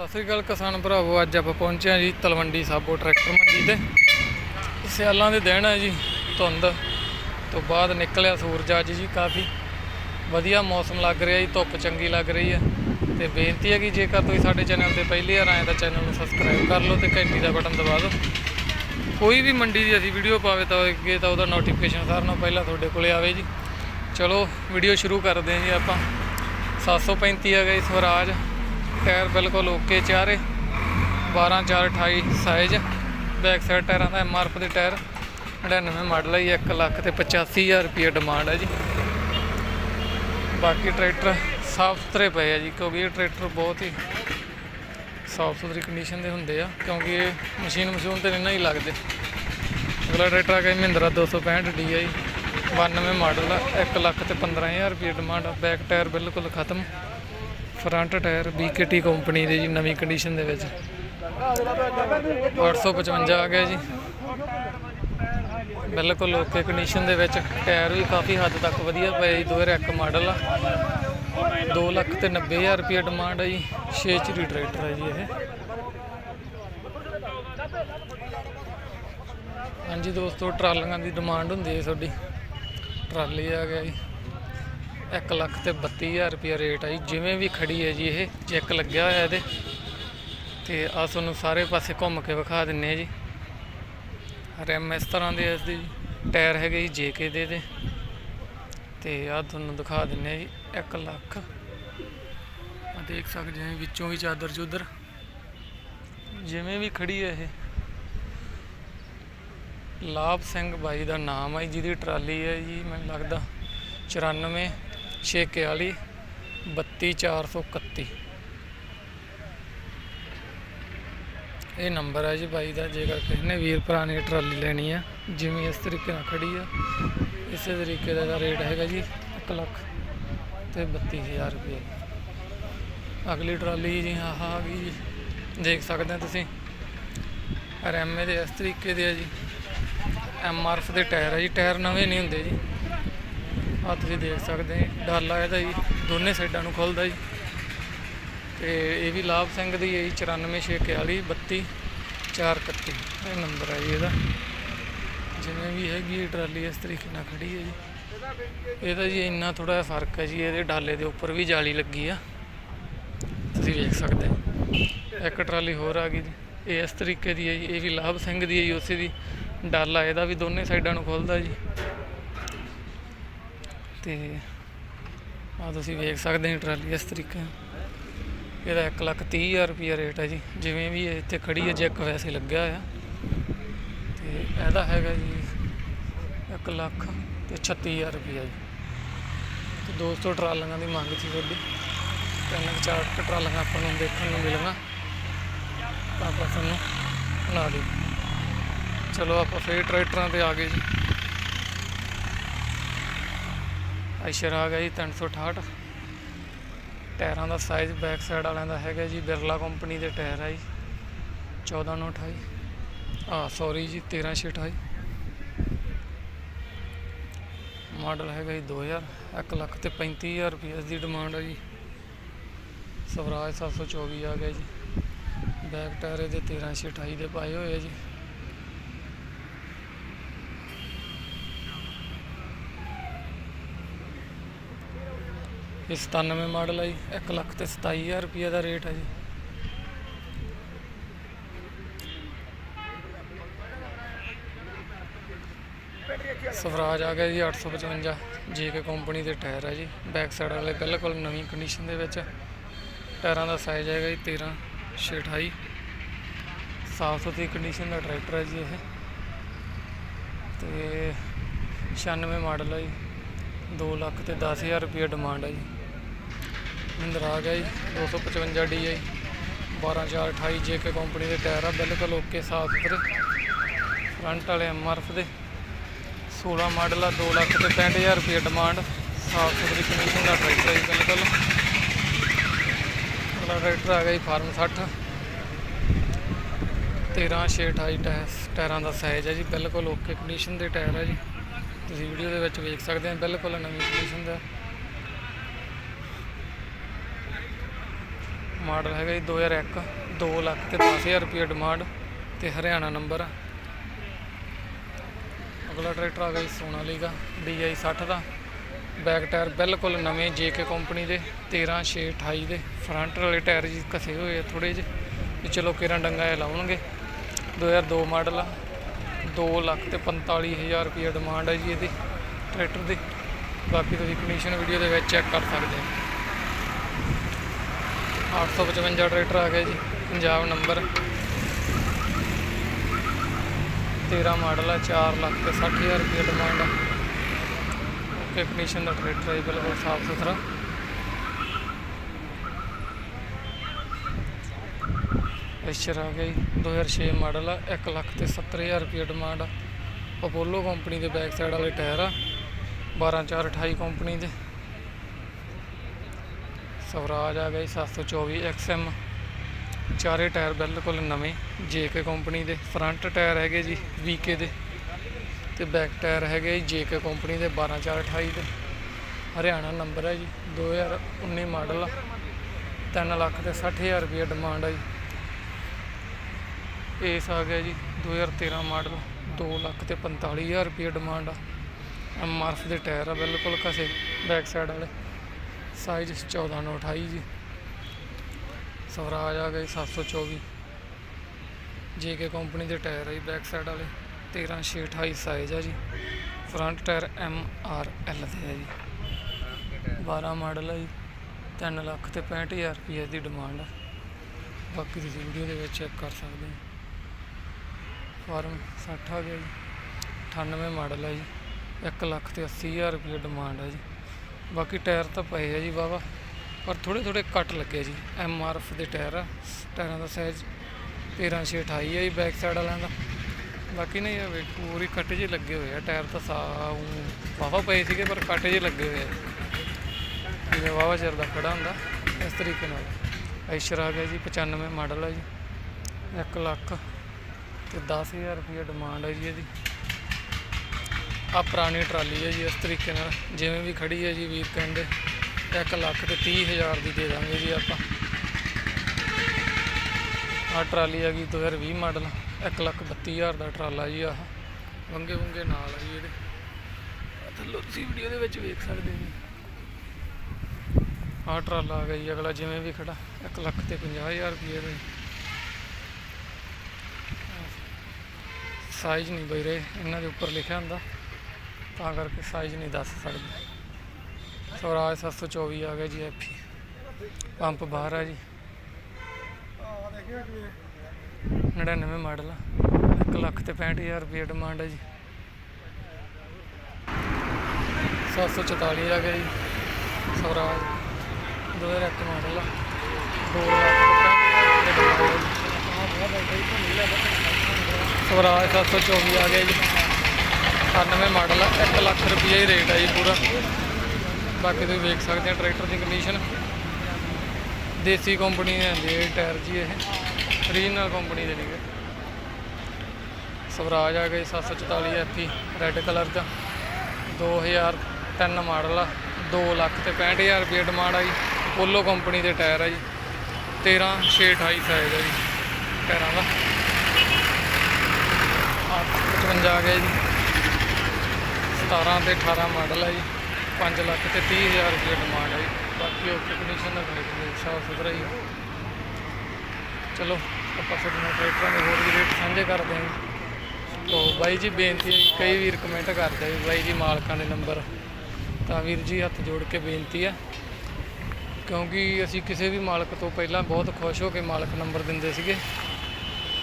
ਸਤਿ ਸ੍ਰੀ ਅਕਾਲ ਕਿਸਾਨ ਭਰਾਵੋ, ਅੱਜ ਆਪਾਂ ਪਹੁੰਚੇ ਹਾਂ ਜੀ ਤਲਵੰਡੀ ਸਾਬੋ ਟਰੈਕਟਰ ਮੰਡੀ ਤੇ। ਸਿਆਲਾਂ ਦੇ ਦਿਨ ਹੈ ਜੀ, ਧੁੰਦ ਤੋਂ ਬਾਅਦ ਨਿਕਲਿਆ ਸੂਰਜ ਅੱਜ ਜੀ ਕਾਫੀ। ਵਧੀਆ ਮੌਸਮ ਲੱਗ ਰਿਹਾ ਜੀ, ਧੁੱਪ ਚੰਗੀ ਲੱਗ ਰਹੀ ਹੈ। ਤੇ ਬੇਨਤੀ ਹੈ ਕਿ ਜੇਕਰ ਤੁਸੀਂ ਸਾਡੇ ਚੈਨਲ ਤੇ ਪਹਿਲੀ ਵਾਰ ਆਏ ਤਾਂ ਚੈਨਲ ਨੂੰ ਸਬਸਕ੍ਰਾਈਬ ਕਰ ਲਓ ਤੇ ਘੰਟੀ ਦਾ ਬਟਨ ਦਬਾ ਦਿਓ। ਕੋਈ ਵੀ ਮੰਡੀ ਦੀ ਅਸੀਂ ਵੀਡੀਓ ਪਾਵੇ ਤਾਂ ਅੱਗੇ ਤਾਂ ਉਹਦਾ ਨੋਟੀਫਿਕੇਸ਼ਨ ਸਾਰਿਆਂ ਨਾਲੋਂ ਪਹਿਲਾਂ ਤੁਹਾਡੇ ਕੋਲੇ ਆਵੇ ਜੀ। ਚਲੋ, ਵੀਡੀਓ ਸ਼ੁਰੂ ਕਰਦੇ ਹਾਂ ਜੀ ਆਪਾਂ। 735 ਹੈਗਾ ਜੀ ਸਵਰਾਜ। ਟਾਇਰ ਬਿਲਕੁਲ ਓਕੇ ਚਾਰੇ। 12 4 28 ਸਾਈਜ਼ ਬੈਕ ਸਾਈਡ ਟਾਇਰਾਂ ਦਾ ਐਮਆਰਐਫ ਦੇ ਟਾਇਰ। 99 ਮਾਡਲ ਹੈ 1 ਲੱਖ ਤੇ 85000 ਰੁਪਏ ਡਿਮਾਂਡ ਹੈ ਜੀ। ਬਾਕੀ ਟਰੈਕਟਰ ਸਾਫ਼ ਸੁਥਰੇ ਪਏ ਆ ਜੀ, ਕਿਉਂਕਿ ਇਹ ਟਰੈਕਟਰ ਬਹੁਤ ਹੀ ਸਾਫ਼ ਸੁਥਰੀ ਕੰਡੀਸ਼ਨ ਦੇ ਹੁੰਦੇ ਆ, ਕਿਉਂਕਿ ਇਹ ਮਸ਼ੀਨ ਮਸ਼ੂਨ ਤੇ ਨਹੀਂ ਨਾ ਹੀ ਲੱਗਦੇ। ਅਗਲਾ ਟਰੈਕਟਰ ਆ ਗਿਆ ਮਹਿੰਦਰਾ 265 DI 92 ਮਾਡਲ ਆ 1 ਲੱਖ ਤੇ 15000 ਰੁਪਏ ਡਿਮਾਂਡ ਆ ਬੈਕ ਟਾਇਰ ਬਿਲਕੁਲ ਖਤਮ। ਫਰੰਟ ਟਾਇਰ BKT ਕੰਪਨੀ ਦੇ ਜੀ, ਨਵੀਂ ਕੰਡੀਸ਼ਨ ਦੇ ਵਿੱਚ। 855 ਆ ਗਿਆ ਜੀ। ਬਿਲਕੁਲ ਓਕੇ ਕੰਡੀਸ਼ਨ ਦੇ ਵਿੱਚ। ਟਾਇਰ ਵੀ ਕਾਫੀ ਹੱਦ ਤੱਕ ਵਧੀਆ ਪਏ ਜੀ 2001 ਮਾਡਲ ਆ। 2 ਲੱਖ ਤੇ 90000 ਰੁਪਏ ਡਿਮਾਂਡ ਹੈ ਜੀ 6 ਚਰੀ ਟਰੈਕਟਰ ਹੈ ਜੀ ਇਹ। ਹਾਂਜੀ ਦੋਸਤੋ, ਟਰਾਲੀਆਂ ਦੀ ਡਿਮਾਂਡ ਹੁੰਦੀ ਹੈ ਤੁਹਾਡੀ ਟਰਾਲੀ ਆ ਗਿਆ ਜੀ। 1 ਲੱਖ ਤੇ 32000 ਰੁਪਏ ਰੇਟ ਆ ਜੀ। ਜਿਵੇਂ ਵੀ ਖੜੀ ਹੈ ਜੀ ਇਹ ਚੈੱਕ ਲੱਗਿਆ ਹੋਇਆ ਇਹਦੇ। ਤੇ ਆ ਤੁਹਾਨੂੰ ਸਾਰੇ ਪਾਸੇ ਘੁੰਮ ਕੇ ਵਿਖਾ ਦਿੰਨੇ ਆ ਜੀ। ਰਿਮ ਇਸ ਤਰ੍ਹਾਂ ਦੇ ਇਸ ਦੀ ਟਾਇਰ ਹੈਗੇ ਜੀ ਜੇਕੇ ਦੇ ਦੇ। ਤੇ ਆ ਤੁਹਾਨੂੰ ਦਿਖਾ ਦਿੰਨੇ ਆ ਜੀ 1 ਲੱਖ। ਆ ਦੇਖ ਸਕਦੇ ਆ ਵਿੱਚੋਂ ਵੀ ਚਾਦਰ ਚੁਦਰ। ਜਿਵੇਂ ਵੀ ਖੜੀ ਹੈ ਇਹ। ਲਾਭ ਸਿੰਘ ਬਾਈ ਦਾ ਨਾਮ ਹੈ ਜੀ, ਜਿਹਦੀ ਟਰਾਲੀ ਹੈ ਜੀ ਮੈਨੂੰ ਲੱਗਦਾ 94 641 32431 ਇਹ ਨੰਬਰ ਹੈ ਜੀ ਬਾਈ ਦਾ, ਜੇਕਰ ਕਿਸੇ ਨੇ ਵੀਰ ਭਰਾ ਨੇ ਟਰਾਲੀ ਲੈਣੀ ਆ, ਜਿਵੇਂ ਇਸ ਤਰੀਕੇ ਨਾਲ ਖੜੀ ਆ, ਇਸੇ ਤਰੀਕੇ ਦਾ ਰੇਟ ਹੈਗਾ ਜੀ 1 ਲੱਖ ਤੇ 32000 ਰੁਪਏ। ਅਗਲੀ ਟਰਾਲੀ ਜੀ ਆਹ ਆ ਗਈ ਜੀ ਦੇਖ ਸਕਦੇ ਹੋ ਤੁਸੀਂ। ਐਮਏ ਦੇ ਇਸ ਤਰੀਕੇ ਦੇ ਆ ਜੀ। ਐਮਆਰਐਫ ਦੇ ਟਾਇਰ ਆ ਜੀ, ਟਾਇਰ ਨਵੇਂ ਨਹੀਂ ਹੁੰਦੇ ਜੀ। ਆ ਤੁਸੀਂ ਦੇਖ ਸਕਦੇ ਹੋ। ਡਾਲਾ ਇਹਦਾ ਜੀ, ਦੋਨੇ ਸਾਈਡਾਂ ਨੂੰ ਖੁੱਲਦਾ ਜੀ। ਤੇ ਇਹ ਵੀ ਲਾਭ ਸਿੰਘ ਦੀ ਹੈ ਜੀ 94641 32 431 ਇਹ ਨੰਬਰ ਹੈ ਜੀ ਇਹਦਾ। ਜਿਵੇਂ ਵੀ ਹੈਗੀ ਇਹ ਟਰਾਲੀ ਇਸ ਤਰੀਕੇ ਨਾਲ ਖੜੀ ਹੈ ਜੀ। ਇਹਦਾ ਜੀ ਇੰਨਾ ਥੋੜਾ ਜਿਹਾ ਫ਼ਰਕ ਹੈ ਜੀ, ਇਹਦੇ ਡਾਲੇ ਦੇ ਉੱਪਰ ਵੀ ਜਾਲੀ ਲੱਗੀ ਆ। ਤੁਸੀਂ ਵੇਖ ਸਕਦੇ ਹੋ। ਇੱਕ ਟਰਾਲੀ ਹੋਰ ਆ ਗਈ ਜੀ। ਇਹ ਇਸ ਤਰੀਕੇ ਦੀ ਹੈ ਜੀ, ਇਹ ਵੀ ਲਾਭ ਸਿੰਘ ਦੀ ਹੈ ਜੀ, ਉਸੇ ਦੀ। ਡਾਲਾ ਇਹਦਾ ਵੀ ਦੋਨੇ ਸਾਈਡਾਂ ਨੂੰ ਖੁੱਲਦਾ ਜੀ। ਤੇ ਆ ਤੁਸੀਂ ਵੇਖ ਸਕਦੇ ਹੋ ਟਰਾਲੀ ਇਸ ਤਰੀਕੇ ਇਹਦਾ 1 ਲੱਖ 30 ਹਜ਼ਾਰ ਰੁਪਿਆ ਰੇਟ ਹੈ ਜੀ। ਜਿਵੇਂ ਵੀ ਇਹ ਇੱਥੇ ਖੜੀ ਹੈ ਜੈਕ ਵੈਸੇ ਲੱਗਿਆ ਹੋਇਆ। ਤੇ ਇਹਦਾ ਹੈਗਾ ਜੀ 1 ਲੱਖ ਤੇ 36000 ਰੁਪਿਆ ਜੀ। ਤੇ ਦੋਸਤੋ, ਟਰਾਲੀਆਂ ਦੀ ਮੰਗ ਸੀ ਤੁਹਾਡੀ। ਤਿੰਨ ਚਾਰ ਕੁ ਟਰਾਲੀਆਂ ਆਪਾਂ ਨੂੰ ਦੇਖਣ ਨੂੰ ਮਿਲਣਾ ਤਾਂ ਆਪਾਂ ਤੁਹਾਨੂੰ ਬਣਾ ਦੇ ਚਲੋ, ਆਪਾਂ ਫੇਰ ਟਰੈਕਟਰਾਂ ਤੇ ਆ ਗਏ ਜੀ। ਆਇਸ਼ਰ ਆ ਗਿਆ ਜੀ 368 ਟਾਇਰਾਂ ਦਾ ਸਾਈਜ਼ ਬੈਕ ਸਾਈਡ ਵਾਲਿਆਂ ਦਾ ਹੈਗਾ ਜੀ, ਬਿਰਲਾ ਕੰਪਨੀ ਦੇ ਟਾਇਰ ਆ ਜੀ 14928 ਆ ਸੌਰੀ ਜੀ 1328 ਮਾਡਲ ਹੈਗਾ ਜੀ 2000 1 ਲੱਖ ਤੇ 35000 ਰੁਪਏ ਦੀ ਡਿਮਾਂਡ ਆ ਜੀ। ਸਵਰਾਜ 724 ਆ ਗਿਆ ਜੀ। ਬੈਕ ਟਾਇਰ ਇਹਦੇ 1328 ਦੇ ਪਾਏ ਹੋਏ ਆ ਜੀ। ਇਹ 97 ਮਾਡਲ ਹੈ ਜੀ 1 ਲੱਖ ਤੇ 27000 ਰੁਪਏ ਦਾ ਰੇਟ ਹੈ ਜੀ। ਸਵਰਾਜ ਆ ਗਿਆ ਜੀ 855 ਜੀਕੇ ਕੰਪਨੀ ਦੇ ਟਾਇਰ ਹੈ ਜੀ। ਬੈਕ ਸਾਈਡ ਵਾਲੇ ਬਿਲਕੁਲ ਨਵੀਂ ਕੰਡੀਸ਼ਨ ਦੇ ਵਿੱਚ ਟਾਇਰਾਂ ਦਾ ਸਾਈਜ਼ ਹੈਗਾ ਜੀ 13 628 ਸਾਫ਼ ਸੁਥਰੀ ਕੰਡੀਸ਼ਨ ਦਾ ਟਰੈਕਟਰ ਹੈ ਜੀ ਇਹ। ਤੇ 96 ਮਾਡਲ ਹੈ ਜੀ। 2 ਲੱਖ ਤੇ 10000 ਰੁਪਏ ਡਿਮਾਂਡ ਹੈ ਜੀ। ਮਹਿੰਦਰਾ ਆ ਗਿਆ ਜੀ 255 DI 12428 ਜੇਕੇ ਕੰਪਨੀ ਦੇ ਟਾਇਰ ਆ, ਬਿਲਕੁਲ ਓਕੇ ਸਾਫ਼ ਸੁਥਰੇ। ਫਰੰਟ ਵਾਲੇ ਐਮਆਰਐਫ ਦੇ 16 ਮਾਡਲ ਆ 2 ਲੱਖ ਤੇ 65000 ਰੁਪਏ ਡਿਮਾਂਡ ਸਾਫ਼ ਸੁਥਰੀ ਕੰਡੀਸ਼ਨ ਦਾ ਟਰੈਕਟਰ ਹੈ ਜੀ, ਬਿਲਕੁਲ। ਅਗਲਾ ਟਰੈਕਟਰ ਆ ਗਿਆ ਜੀ, ਫਾਰਮ 60 13 628 ਟਾਇਰ, ਟਾਇਰਾਂ ਦਾ ਸਾਈਜ਼ ਹੈ ਜੀ, ਬਿਲਕੁਲ ਓਕੇ ਕੰਡੀਸ਼ਨ ਦੇ ਟਾਇਰ ਹੈ ਜੀ। ਤੁਸੀਂ ਵੀਡੀਓ ਦੇ ਵਿੱਚ ਵੇਖ ਸਕਦੇ ਹੋ ਬਿਲਕੁਲ ਨਵੀਂ ਕੰਡੀਸ਼ਨ ਦਾ। ਮਾਡਲ ਹੈਗਾ ਜੀ 2001 2 ਲੱਖ ਤੇ 10000 ਰੁਪਏ ਡਿਮਾਂਡ ਤੇ ਹਰਿਆਣਾ ਨੰਬਰ ਅਗਲਾ ਟਰੈਕਟਰ ਆ ਗਿਆ ਜੀ ਸੋਨਾਲੀਕਾ DI 60 ਦਾ। ਬੈਕ ਟਾਇਰ ਬਿਲਕੁਲ ਨਵੇਂ JK ਕੰਪਨੀ ਦੇ 13 6 28 ਦੇ। ਫਰੰਟ ਵਾਲੇ ਟਾਇਰ ਜੀ ਘਸੇ ਹੋਏ ਆ ਥੋੜੇ ਜਿਹੇ, ਵੀ ਚਲੋ ਕਿਰਾਂ ਡੰਗਾ ਇਹ ਲਾਉਣਗੇ। 2002 ਮਾਡਲ ਆ 2 ਲੱਖ ਤੇ 45000 ਰੁਪਏ ਡਿਮਾਂਡ ਹੈ ਜੀ ਇਹਦੀ, ਟਰੈਕਟਰ ਦੀ। ਬਾਕੀ ਤੁਸੀਂ ਕੰਡੀਸ਼ਨ ਵੀਡੀਓ ਦੇ ਵਿੱਚ ਚੈੱਕ ਕਰ ਸਕਦੇ ਹੋ। 855 ਟਰੈਕਟਰ ਆ ਗਿਆ ਜੀ, ਪੰਜਾਬ ਨੰਬਰ। 13 ਮਾਡਲ ਆ 4 ਲੱਖ ਤੇ 60000 ਰੁਪਏ ਡਿਮਾਂਡ ਆ। ਓਕੇ ਕੰਡੀਸ਼ਨ ਦਾ ਟਰੈਕਟਰ ਹੈ ਬਿਲਕੁਲ ਸਾਫ਼ ਸੁਥਰਾ। ਐਸ਼ਰ ਆ ਗਿਆ ਜੀ 2006 ਮਾਡਲ ਆ 1 ਲੱਖ ਤੇ 70000 ਰੁਪਏ ਡਿਮਾਂਡ ਆ। ਅਪੋਲੋ ਕੰਪਨੀ ਦੇ ਬੈਕ ਸਾਈਡ ਵਾਲੇ ਟਾਇਰ ਆ 12428 ਕੰਪਨੀ ਦੇ। ਸਵਰਾਜ ਆ ਗਿਆ ਜੀ 724 XM ਚਾਰੇ ਟਾਇਰ ਬਿਲਕੁਲ ਨਵੇਂ JK ਕੰਪਨੀ ਦੇ। ਫਰੰਟ ਟਾਇਰ ਹੈਗੇ ਜੀ VK ਦੇ। ਤੇ ਬੈਕ ਟਾਇਰ ਹੈਗੇ ਜੀ JK ਕੰਪਨੀ ਦੇ 12428 ਦੇ। ਹਰਿਆਣਾ ਨੰਬਰ ਹੈ ਜੀ 2019 ਮਾਡਲ ਆ। 3 ਲੱਖ ਤੇ 60000 ਰੁਪਏ ਡਿਮਾਂਡ ਆ ਜੀ। ਏਸ ਆ ਗਿਆ ਜੀ 2013 ਮਾਡਲ 2 ਲੱਖ ਤੇ 45000 ਰੁਪਏ ਡਿਮਾਂਡ ਆ। ਐਮਆਰਐਫ ਦੇ ਟਾਇਰ ਆ ਬਿਲਕੁਲ ਕਸੇ ਬੈਕ ਸਾਈਡ ਵਾਲੇ। ਸਾਈਜ਼ 14 ਨੂੰ 28 ਜੀ। ਸਵਰਾਜ ਆ ਗਿਆ ਜੀ 724 ਜੇਕੇ ਕੰਪਨੀ ਦੇ ਟਾਇਰ ਆ ਜੀ ਬੈਕ ਸਾਈਡ ਵਾਲੇ। 13 6 28 ਸਾਈਜ਼ ਆ ਜੀ। Front tyre M R L ਦੇ ਆ ਜੀ। 12 ਮਾਡਲ ਆ ਜੀ। 3 ਲੱਖ ਤੇ 65000 ਰੁਪਏ ਦੀ ਡਿਮਾਂਡ ਆ। ਬਾਕੀ ਤੁਸੀਂ ਵੀਡੀਓ ਦੇ ਵਿੱਚ ਚੈੱਕ ਕਰ ਸਕਦੇ ਹੋ। ਫਾਰਮ 60 ਆ ਗਿਆ ਜੀ। 98 ਮਾਡਲ ਆ ਜੀ। 1 ਲੱਖ ਤੇ 80000 ਰੁਪਏ ਡਿਮਾਂਡ ਆ ਜੀ। ਬਾਕੀ ਟਾਇਰ ਤਾਂ ਪਏ ਆ ਜੀ ਵਾਵਾ ਪਰ ਥੋੜੇ ਥੋੜੇ ਕੱਟ ਲੱਗੇ ਜੀ ਐਮ ਆਰ ਐਫ ਦੇ ਟਾਇਰ ਆ, ਟਾਇਰਾਂ ਦਾ ਸਾਈਜ਼ 13 6 28 ਆ ਜੀ ਬੈਕ ਸਾਈਡ ਵਾਲਿਆਂ ਦਾ। ਬਾਕੀ ਨਹੀਂ ਇਹ ਪੂਰੀ ਕੱਟ ਜੇ ਲੱਗੇ ਹੋਏ ਆ, ਟਾਇਰ ਤਾਂ ਸਾ ਵਾਵਾ ਪਏ ਸੀਗੇ, ਪਰ ਕੱਟ ਜੇ ਲੱਗੇ ਹੋਏ ਆ। ਜਿਵੇਂ ਵਾਵਾ ਚਿਰ ਦਾ ਖੜਾ ਹੁੰਦਾ, ਇਸ ਤਰੀਕੇ ਨਾਲ। ਐਸ਼ਰ ਆ ਗਿਆ ਜੀ 95 ਮਾਡਲ ਆ ਜੀ 1 ਲੱਖ ਤੇ 10000 ਰੁਪਏ ਡਿਮਾਂਡ ਹੈ ਜੀ ਇਹਦੀ। ਆ ਪੁਰਾਣੀ ਟਰਾਲੀ ਹੈ ਜੀ, ਇਸ ਤਰੀਕੇ ਨਾਲ ਜਿਵੇਂ ਵੀ ਖੜੀ ਹੈ ਜੀ ਵੀਰ ਕਹਿੰਦੇ 1 ਲੱਖ ਤੇ 30000 ਦੀ ਦੇ ਦਾਂਗੇ ਜੀ ਆਪਾਂ। ਆ ਟਰਾਲੀ ਆ ਗਈ 2020 ਮਾਡਲ 1 ਲੱਖ 32000 ਦਾ ਟਰਾਲਾ ਜੀ ਆਹ। ਵੰਗੇ ਵੰਗੇ ਨਾਲ ਆ ਜੀ ਇਹਦੇ। ਆਹ ਥੱਲੋਂ ਤੁਸੀਂ ਵੀਡੀਓ ਦੇ ਵਿੱਚ ਵੇਖ ਸਕਦੇ ਜੀ। ਆਹ ਟਰਾਲਾ ਆ ਗਿਆ ਜੀ, ਅਗਲਾ ਜਿਵੇਂ ਵੀ ਖੜਾ 1 ਲੱਖ ਤੇ 50000 ਰੁਪਏ ਦਾ ਜੀ। ਸਾਈਜ਼ ਨਹੀਂ ਬਈ ਰਹੇ ਇਹਨਾਂ ਦੇ ਉੱਪਰ ਲਿਖਿਆ ਹੁੰਦਾ। ਤਾਂ ਕਰਕੇ ਸਾਈਜ਼ ਨਹੀਂ ਦੱਸ ਸਕਦੇ। ਸਵਰਾਜ 724 ਆ ਗਿਆ ਜੀ ਐਫੀ ਪੰਪ ਬਾਹਰ ਆ ਜੀ। 99 ਮਾਡਲ ਆ। 1 ਲੱਖ ਤੇ 65000 ਰੁਪਏ ਡਿਮਾਂਡ ਹੈ ਜੀ। 744 ਆ ਗਿਆ ਜੀ। ਸਵਰਾਜ 2001 ਮਾਡਲ ਆ। 2 ਲੱਖ ਤੇ 65000 ਸਵਰਾਜ 724 ਆ ਗਿਆ ਜੀ। 98 ਮਾਡਲ ਆ 1 ਲੱਖ ਰੁਪਏ ਹੀ ਰੇਟ ਆ ਜੀ ਪੂਰਾ। ਬਾਕੀ ਤੁਸੀਂ ਵੇਖ ਸਕਦੇ ਆ ਟਰੈਕਟਰ ਦੀ ਕੰਡੀਸ਼ਨ ਦੇਸੀ ਕੰਪਨੀ ਦੇ ਆਂਦੇ ਇਹ ਟਾਇਰ ਜੀ ਇਹ। ਰੀਜਨਲ ਕੰਪਨੀ ਦੇ ਨੇਗੇ। ਸਵਰਾਜ ਆ ਗਿਆ ਜੀ 744 ਐਫੀ ਰੈੱਡ ਕਲਰ ਦਾ। 2003 ਮਾਡਲ ਆ 2 ਲੱਖ ਤੇ 65000 ਰੁਪਏ ਡਿਮਾਂਡ ਆ ਜੀ। ਪੋਲੋ ਕੰਪਨੀ ਦੇ ਟਾਇਰ ਆ ਜੀ। 13 6 28 ਸਾਈਜ਼ ਆ ਜੀ, ਟਾਇਰਾਂ ਦਾ। 55 ਆ ਗਿਆ ਜੀ। 17 ਤੇ 18 ਮਾਡਲ ਹੈ ਜੀ। 5 ਲੱਖ ਤੇ 30000 ਰੁਪਏ ਡਿਮਾਂਡ ਹੈ ਜੀ। ਬਾਕੀ ਓਕੇ ਕੰਡੀਸ਼ਨ ਦਾ ਟਰੈਕਟਰ ਸਾਫ਼ ਸੁਥਰਾ ਹੀ ਚਲੋ, ਆਪਾਂ ਤੁਹਾਡੇ ਨਾਲ ਟਰੈਕਟਰਾਂ ਦੇ ਹੋਰ ਵੀ ਰੇਟ ਸਾਂਝੇ ਕਰਦੇ ਹਾਂ। ਜੀ। ਤੋ ਬਾਈ ਜੀ ਬੇਨਤੀ ਹੈ ਕਈ ਵੀਰ ਕਮੈਂਟ ਕਰਦੇ ਬਾਈ ਜੀ ਮਾਲਕਾਂ ਦੇ ਨੰਬਰ ਤਾਂ ਵੀਰ ਜੀ ਹੱਥ ਜੋੜ ਕੇ ਬੇਨਤੀ ਆ। ਕਿਉਂਕਿ ਅਸੀਂ ਕਿਸੇ ਵੀ ਮਾਲਕ ਤੋਂ ਪਹਿਲਾਂ ਬਹੁਤ ਖੁਸ਼ ਹੋ ਕੇ ਮਾਲਕ ਨੰਬਰ ਦਿੰਦੇ ਸੀਗੇ।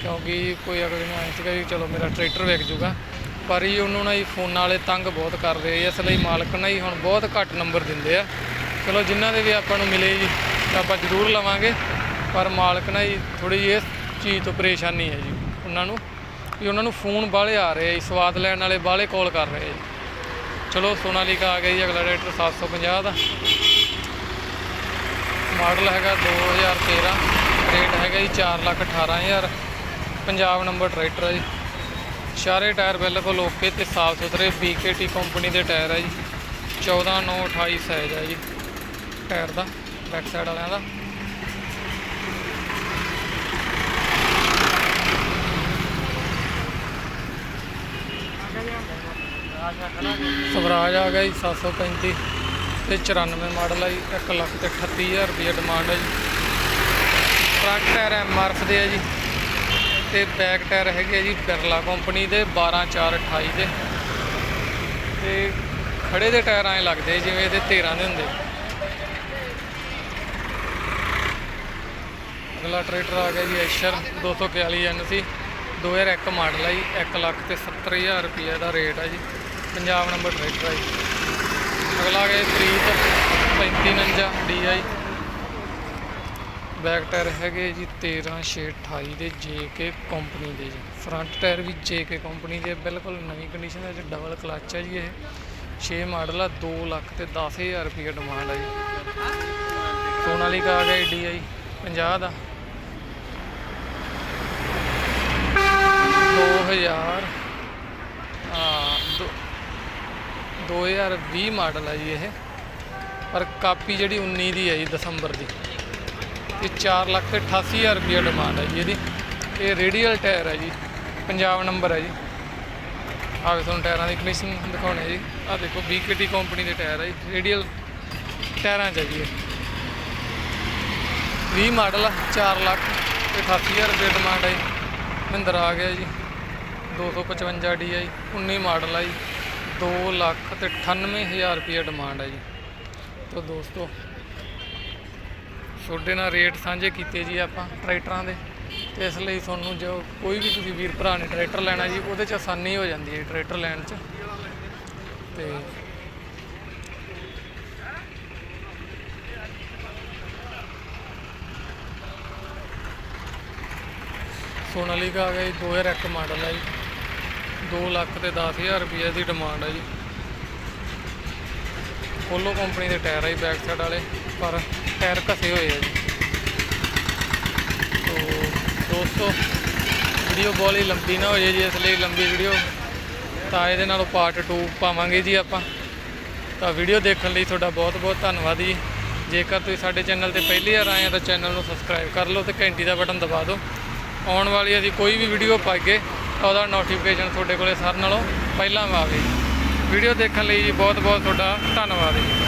ਕਿਉਂਕਿ ਕੋਈ ਅਗਲੇ ਨੂੰ ਐਂ ਸੀਗਾ ਵੀ ਚਲੋ ਮੇਰਾ ਟਰੈਕਟਰ ਵਿਕ ਜੂਗਾ। ਪਰ ਹੀ ਉਹਨੂੰ ਨਾ ਹੀ ਫੋਨਾਂ ਵਾਲੇ ਤੰਗ ਬਹੁਤ ਕਰ ਰਹੇ ਆ, ਇਸ ਲਈ ਮਾਲਕ ਨਾ ਹੀ ਹੁਣ ਬਹੁਤ ਘੱਟ ਨੰਬਰ ਦਿੰਦੇ ਆ। ਚਲੋ ਜਿਨ੍ਹਾਂ ਦੇ ਵੀ ਆਪਾਂ ਨੂੰ ਮਿਲੇ ਜੀ ਤਾਂ ਆਪਾਂ ਜ਼ਰੂਰ ਲਵਾਂਗੇ ਪਰ ਮਾਲਕ ਨਾ ਹੀ ਥੋੜੀ ਜਿਹੀ ਇਸ ਚੀਜ਼ ਤੋਂ ਪਰੇਸ਼ਾਨੀ ਹੈ ਜੀ ਉਹਨਾਂ ਨੂੰ ਵੀ ਉਹਨਾਂ ਨੂੰ ਫੋਨ ਬਾਹਲੇ ਆ ਰਹੇ ਆ ਜੀ ਸਵਾਦ ਲੈਣ ਵਾਲੇ ਬਾਹਲੇ ਕਾਲ ਕਰ ਰਹੇ ਆ ਜੀ। ਚਲੋ ਸੋਨਾਲੀਕਾ ਆ ਗਿਆ ਜੀ ਅਗਲਾ ਟਰੈਕਟਰ 750 ਦਾ। ਮਾਡਲ ਹੈਗਾ 2013 ਰੇਟ ਹੈਗਾ ਜੀ 4 ਲੱਖ 18000 ਪੰਜਾਬ ਨੰਬਰ ਟਰੈਕਟਰ ਹੈ ਜੀ। ਸਾਰੇ ਟਾਇਰ ਬਿਲਕੁਲ ਓਕੇ ਤੇ ਸਾਫ਼ ਸੁਥਰੇ BKT ਕੰਪਨੀ ਦੇ ਟਾਇਰ ਹੈ ਜੀ। 14928 ਸਾਈਜ਼ ਹੈ ਜੀ ਟਾਇਰ ਦਾ ਬੈਕ ਸਾਈਡ ਵਾਲਿਆਂ ਦਾ। ਸਵਰਾਜ ਆ ਗਿਆ ਜੀ 735 ਤੇ 94 ਮਾਡਲ ਹੈ ਜੀ 1 ਲੱਖ ਤੇ 38000 ਰੁਪਏ ਡਿਮਾਂਡ ਹੈ ਜੀ। ਟਰੱਕ ਟਾਇਰ ਐਮਆਰਐਫ ਦੇ ਹੈ ਜੀ। ਤੇ ਬੈਕ ਟਾਇਰ ਹੈਗੇ ਆ ਜੀ ਬਿਰਲਾ ਕੰਪਨੀ ਦੇ 12 4 28 ਦੇ। ਤੇ ਖੜੇ ਦੇ ਟਾਇਰ ਐਂ ਲੱਗਦੇ ਜਿਵੇਂ ਇਹਦੇ 13 ਦੇ ਹੁੰਦੇ ਅਗਲਾ ਟਰੈਕਟਰ ਆ ਗਿਆ ਜੀ ਐਸ਼ਰ 241 ਐਨਸੀ 2001 ਮਾਡਲ ਆ ਜੀ 1 ਲੱਖ ਤੇ 70000 ਰੁਪਏ ਦਾ ਰੇਟ ਆ ਜੀ ਪੰਜਾਬ ਨੰਬਰ ਟਰੈਕਟਰ ਆ ਜੀ। ਅਗਲਾ ਆ ਗਿਆ ਜੀ ਪ੍ਰੀਤ 3549 DI ਬੈਕ ਟਾਇਰ ਹੈਗੇ ਜੀ 13628 ਦੇ JK ਕੰਪਨੀ ਦੇ ਜੀ। ਫਰੰਟ ਟਾਇਰ ਵੀ JK ਕੰਪਨੀ ਦੇ ਬਿਲਕੁਲ ਨਵੀਂ ਕੰਡੀਸ਼ਨ ਹੈ ਜੀ ਡਬਲ ਕਲੱਚ ਹੈ ਜੀ ਇਹ। 6 ਮਾਡਲ ਆ 2 ਲੱਖ ਤੇ 10000 ਰੁਪਏ ਡਿਮਾਂਡ ਹੈ ਜੀ। ਸੋਨਾਲੀਕਾ ਆ ਗਿਆ ਜੀ DI 50 ਦਾ। 2000 ਹਾਂ, ਦੋ- 2020 ਮਾਡਲ ਹੈ ਜੀ ਇਹ। ਪਰ ਕਾਪੀ ਜਿਹੜੀ 19 ਦੀ ਹੈ ਜੀ ਦਸੰਬਰ ਦੀ। ਤੇ 4 ਲੱਖ ਤੇ 88000 ਰੁਪਏ ਡਿਮਾਂਡ ਹੈ ਜੀ ਇਹਦੀ। ਇਹ ਰੇਡੀਅਲ ਟਾਇਰ ਹੈ ਜੀ, ਪੰਜਾਬ ਨੰਬਰ ਹੈ ਜੀ। ਆਹ ਤੁਹਾਨੂੰ ਟਾਇਰਾਂ ਦੀ ਕੰਡੀਸ਼ਨ ਦਿਖਾਉਣੇ ਜੀ। ਆਹ ਦੇਖੋ BKT ਕੰਪਨੀ ਦੇ ਟਾਇਰ ਹੈ ਜੀ ਰੇਡੀਅਲ ਟਾਇਰਾਂ 'ਚ ਹੈ ਜੀ ਇਹ। 20 ਮਾਡਲ ਆ 4 ਲੱਖ ਤੇ 88000 ਰੁਪਏ ਡਿਮਾਂਡ ਹੈ ਜੀ। ਮਹਿੰਦਰਾ ਆ ਗਿਆ ਜੀ 255 DI 19 ਮਾਡਲ ਆ ਜੀ 2 ਲੱਖ ਤੇ 98000 ਰੁਪਏ ਡਿਮਾਂਡ ਹੈ ਜੀ। ਤੋ ਦੋਸਤੋ ਤੁਹਾਡੇ ਨਾਲ ਰੇਟ ਸਾਂਝੇ ਕੀਤੇ ਜੀ ਆਪਾਂ ਟਰੈਕਟਰਾਂ ਦੇ। ਤੇ ਇਸ ਲਈ ਤੁਹਾਨੂੰ ਜੋ ਕੋਈ ਵੀ ਤੁਸੀਂ ਵੀਰ ਭਰਾ ਨੇ ਟਰੈਕਟਰ ਲੈਣਾ ਜੀ, ਉਹਦੇ 'ਚ ਆਸਾਨੀ ਹੋ ਜਾਂਦੀ ਹੈ ਟਰੈਕਟਰ ਲੈਣ 'ਚ। ਤੇ ਸੋਨਾਲੀਕਾ ਆ ਗਿਆ ਜੀ 2001 ਮਾਡਲ ਹੈ ਜੀ। 2 ਲੱਖ ਤੇ 10000 ਰੁਪਏ ਦੀ ਡਿਮਾਂਡ ਹੈ ਜੀ। ਪੋਲੋ ਕੰਪਨੀ ਦੇ ਟਾਇਰ ਆ ਜੀ ਬੈਕ ਸਾਈਡ ਵਾਲੇ, ਪਰ ਟਾਇਰ ਘਸੇ ਹੋਏ ਆ ਜੀ। ਤੋ ਦੋਸਤੋ ਵੀਡੀਓ ਬਹੁਤ ਹੀ ਲੰਬੀ ਨਾ ਹੋ ਜੇ ਜੀ ਇਸ ਲਈ ਲੰਬੀ ਵੀਡੀਓ ਤਾਂ ਇਹਦੇ ਨਾਲੋਂ ਪਾਰਟ 2 ਪਾਵਾਂਗੇ ਜੀ ਆਪਾਂ। ਤਾਂ ਵੀਡੀਓ ਦੇਖਣ ਲਈ ਤੁਹਾਡਾ ਬਹੁਤ ਬਹੁਤ ਧੰਨਵਾਦ ਜੀ। ਜੇਕਰ ਤੁਸੀਂ ਸਾਡੇ ਚੈਨਲ ਤੇ ਪਹਿਲੀ ਵਾਰ ਆਏ ਆ, ਤਾਂ ਚੈਨਲ ਨੂੰ ਸਬਸਕ੍ਰਾਈਬ ਕਰ ਲਓ ਤੇ ਘੰਟੀ ਦਾ ਬਟਨ ਦਬਾ ਦਿਓ। ਆਉਣ ਵਾਲੀ ਅਸੀਂ ਕੋਈ ਵੀ ਵੀਡੀਓ ਪਾਗੇ ਤਾਂ ਉਹਦਾ ਨੋਟੀਫਿਕੇਸ਼ਨ ਤੁਹਾਡੇ ਕੋਲੇ ਸਾਰਿਆਂ ਨਾਲੋਂ ਪਹਿਲਾਂ ਆਵੇ। ਵੀਡੀਓ ਦੇਖਣ ਲਈ ਜੀ ਬਹੁਤ ਬਹੁਤ ਤੁਹਾਡਾ ਧੰਨਵਾਦ ਜੀ।